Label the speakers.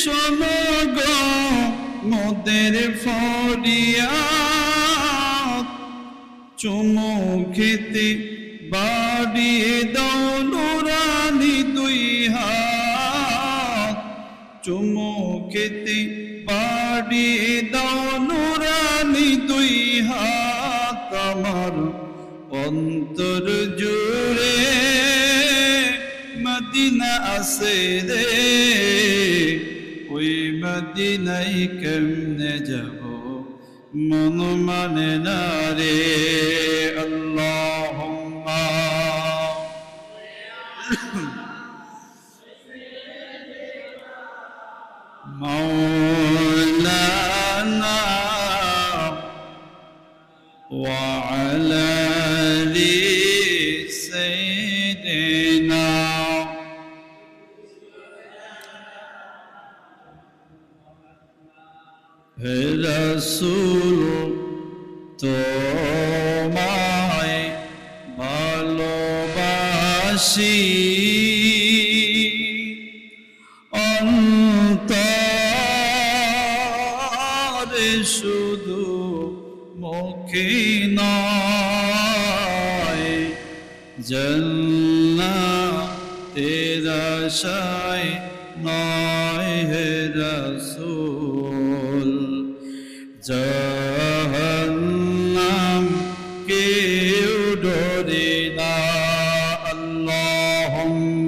Speaker 1: শোনো গো মোদের ফরিয়াদ চুমু খেতে বাড়িয়ে দাও নুরানি দুই হাত। চুমু খেতে বাড়িয়ে দাও নুরানি দুই হাত। আমার অন্তর জুড়ে مدينة أصيدي وي مدينة كم نجبو من من ناري اللهم. مولانا وعلى لي سيدنا হে রসুল তোমায় ভালোবাসি। অন্তরে শুধু মুখে নয় জন্না তেরা নয় হে রসুল। جهنم كيو دوري اللهم